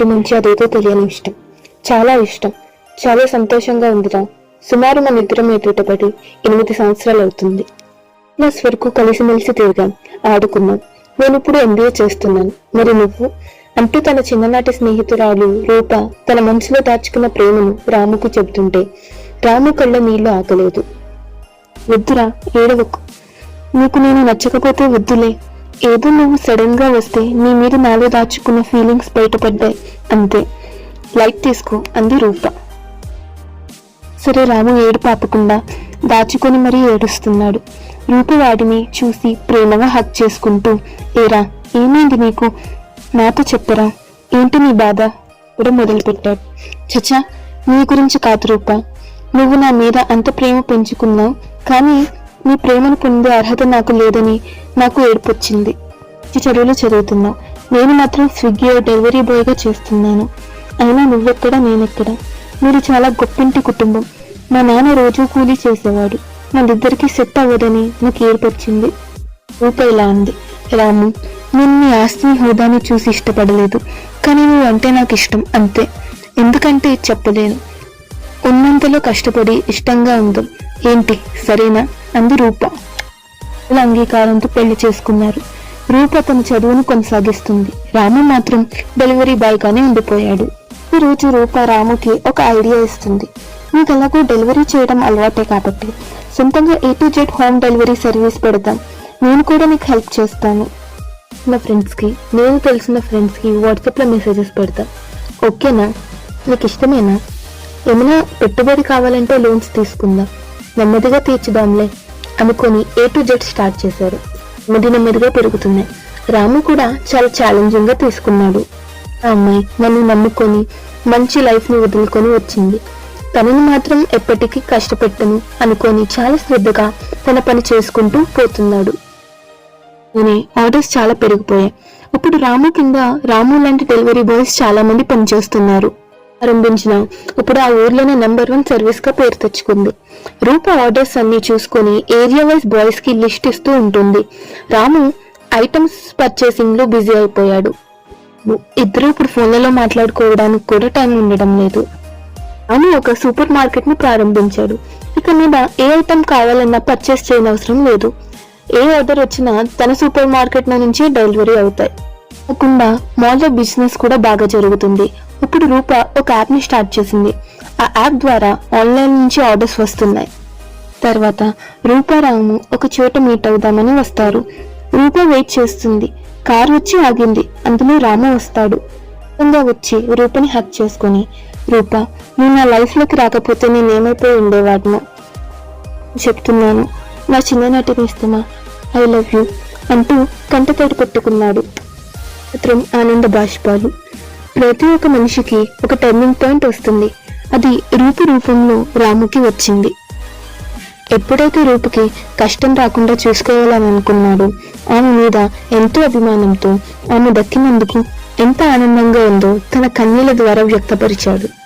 ఇటు నుంచి అదేదో తెలియని ఇష్టం. చాలా ఇష్టం. చాలా సంతోషంగా ఉందిరా. సుమారు మన ఇద్దరం ఎదుటపడి ఎనిమిది సంవత్సరాలు అవుతుంది. క్లాస్ వరకు కలిసిమెలిసి తిరిగాం. ఆడుకున్నాం. నేను ఇప్పుడు ఎంబీఏ చేస్తున్నాను. మరి నువ్వు? అంటూ తన చిన్ననాటి స్నేహితురాలు రూప తన మనసులో దాచుకున్న ప్రేమను రాముకు చెబుతుంటే రాము కళ్ళ నీళ్ళు ఆగలేదు. వద్దురా ఏడవకు. నీకు నేను నచ్చకపోతే వద్దులే. ఏదో నువ్వు సడన్గా వస్తే నీ మీద నాలో దాచుకున్న ఫీలింగ్స్ బయటపడ్డాయి. అంతే. లైట్ తీసుకో అంది రూప. సరే రాము ఏడు పాపకుండా దాచుకొని మరీ ఏడుస్తున్నాడు. రూప వాడిని చూసి ప్రేమగా హక్ చేసుకుంటూ ఏరా ఏమైంది నీకు? నాతో చెప్పరా? ఏంటి నీ బాధ? కూడా మొదలుపెట్టాడు. చచ్చా నీ గురించి కాదు రూప. నువ్వు నా మీద అంత ప్రేమ పెంచుకున్నావు. కానీ నీ ప్రేమను పొందే అర్హత నాకు లేదని నాకు ఏడుపొచ్చింది. ఈ చదువులో చదువుతున్నావు నేను మాత్రం స్విగ్గీ డెలివరీ బాయ్గా చేస్తున్నాను. అయినా నువ్వెక్కడ నేనెక్కడ? మీరు చాలా గొప్పింటి కుటుంబం. మా నాన్న రోజు కూలీ చేసేవాడు. మనిద్దరికి సెట్ అవ్వదని నాకు ఏర్పొచ్చింది రూప ఇలా అంది. రాము నేను నీ ఆస్తిని హోదాని చూసి ఇష్టపడలేదు. కానీ నువ్వు అంటే నాకు ఇష్టం అంతే. ఎందుకంటే చెప్పలేను. ఉన్నంతలో కష్టపడి ఇష్టంగా ఉందాం. ఏంటి? సరేనా? అంది రూప. వాళ్ళ అంగీకారంతో పెళ్ళి చేసుకున్నారు. రూప తన చదువును కొనసాగిస్తుంది. రాము మాత్రం డెలివరీ బాయ్గానే ఉండిపోయాడు. ఈ రోజు రూప రాముకి ఒక ఐడియా ఇస్తుంది. మీకు ఎలాగో డెలివరీ చేయడం అలవాటే కాబట్టి. సొంతంగా A to Z home delivery service పెడతాం నేను కూడా నీకు హెల్ప్ చేస్తాను. నా ఫ్రెండ్స్కి నేను తెలిసిన ఫ్రెండ్స్కి వాట్సాప్లో మెసేజెస్ పెడతా. ఓకేనా? నీకు ఇష్టమేనా? ఏమైనా పెట్టుబడి కావాలంటే లోన్స్ తీసుకుందాం. నెమ్మదిగా తీర్చుదాంలే. అనుకొని ఏ టు జెడ్ స్టార్ట్ చేశారు. నెమ్మది నెమ్మదిగా పెరుగుతున్నాయి రాము కూడా చాలా ఛాలెంజింగ్గా తీసుకున్నాడు. ఆ అమ్మాయి నన్ను నమ్ముకొని మంచి లైఫ్ని వదులుకొని వచ్చింది. తనని మాత్రం ఎప్పటికీ కష్టపెట్టను అనుకొని చాలా శ్రద్ధగా తన పని చేసుకుంటూ పోతున్నాడు. అనే ఆర్డర్స్ చాలా పెరిగిపోయాయి. ఇప్పుడు రాము కింద రాము లాంటి డెలివరీ బాయ్స్ చాలా మంది పనిచేస్తున్నారు. ఆరంభించిన ఇప్పుడు ఆ ఊర్లోనే నెంబర్ వన్ సర్వీస్గా పేరు తెచ్చుకుంది. రూప ఆర్డర్స్ అన్ని చూసుకొని ఏరియా వైజ్ బాయ్స్కి లిస్ట్ ఇస్తూ ఉంటుంది. రాము ఐటమ్స్ పర్చేసింగ్లో బిజీ అయిపోయాడు. ఇద్దరు ఇప్పుడు ఫోన్లలో మాట్లాడుకోవడానికి కూడా టైం ఉండడం లేదు. అని ఒక సూపర్ మార్కెట్ని ప్రారంభించాడు. ఇక మీద ఏ ఐటమ్ కావాలన్నా పర్చేస్ చేయనవసరం లేదు. ఏ ఆర్డర్ వచ్చినా తన సూపర్ మార్కెట్ నుంచి డెలివరీ అవుతాయి. కాకుండా మాల్లో బిజినెస్ కూడా బాగా జరుగుతుంది. ఇప్పుడు రూప ఒక యాప్ని స్టార్ట్ చేసింది. ఆ యాప్ ద్వారా ఆన్లైన్ నుంచి ఆర్డర్స్ వస్తున్నాయి. తర్వాత రూపారాము ఒక చోట మీట్ అవుదామని వస్తారు. రూప వెయిట్ చేస్తుంది. కారు వచ్చి ఆగింది. అందులో రాము వస్తాడు. వేగంగా వచ్చి రూపని హక్ చేసుకొని రూప నువ్వు నా లైఫ్లోకి రాకపోతే నేనేమైపోయి ఉండేవాడిను? చెప్తున్నాను. నా చిన్ననాటిని ఇస్తామా ఐ లవ్ యూ అంటూ కంటతోడు పెట్టుకున్నాడు మాత్రం ఆనంద బాష్పాలు. ప్రతి ఒక్క మనిషికి ఒక టర్నింగ్ పాయింట్ వస్తుంది. అది రూపు రూపంలో రాముకి వచ్చింది. ఎప్పుడైతే రూపుకి కష్టం రాకుండా చూసుకోవాలని అనుకున్నాడో ఆమె మీద ఎంతో అభిమానంతో ఆమె దక్కినందుకు ఎంత ఆనందంగా ఉందో తన కన్నీల ద్వారా వ్యక్తపరిచాడు.